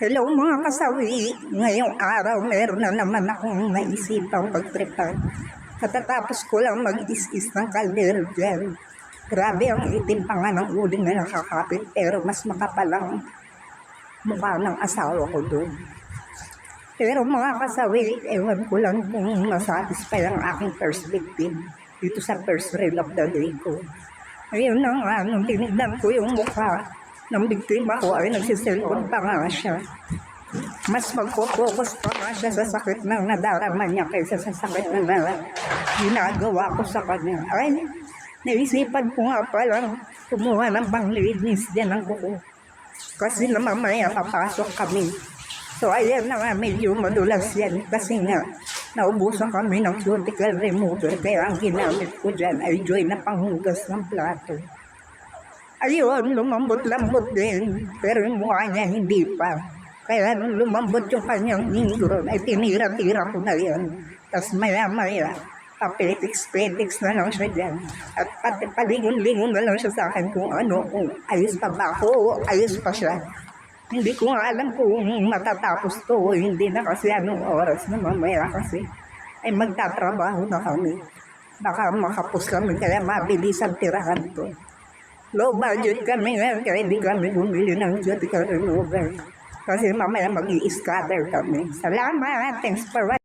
Hello mga kasawi, ngayong araw meron na naman akong naisipang pagtripan. Katatapos ko lang mag-is-is ng kaldero dyan. Grabe ang itim pa nga ng uling na nakakapit pero mas makapalang mukha ng asawa ko doon. Pero mga kasawi, ewan ko lang kung masatisfy ang aking first victim dito sa first reel of the day ko. Ayun na nga, nung tinignan ko yung mukha ng biktima ko ay nagsiselfon pa nga siya. Mas magpo-focus pa nga siya sa sakit ng nadarama niya kaysa sa sakit na na ginagawa ko sa kanya. Ay, naisipan ko nga pala kumuha ng panglinis din ng kuko. Kasi na mamaya papasok kami. So ayan na nga, medyo madulas yan kasi nga naubusan kami ng cuticle remover kaya ang ginamit ko dyan ay joy na panghugas ng plato. Ayun, lumambot-lambot din. Pero yung mukha niya hindi pa. Kaya nung lumambot yung kanyang ingro, ay tinira-tira ko na yan. Tapos maya-maya, papelitiks-pelitiks na lang siya dyan. At pati palingon-lingon na lang siya sa akin kung ano, kung ayos pa ba ako ayos pa siya. Hindi ko alam kung matatapos to hindi na kasi anong oras na mamaya kasi ay magtatrabaho na kami. Baka makapos kami kaya mabilis ang tirahan to. Low budget kami ngayon kaya hindi kami bumili ng cuticle remover. Kasi mamaya mag-i-scatter kami. Salamat! Thanks for.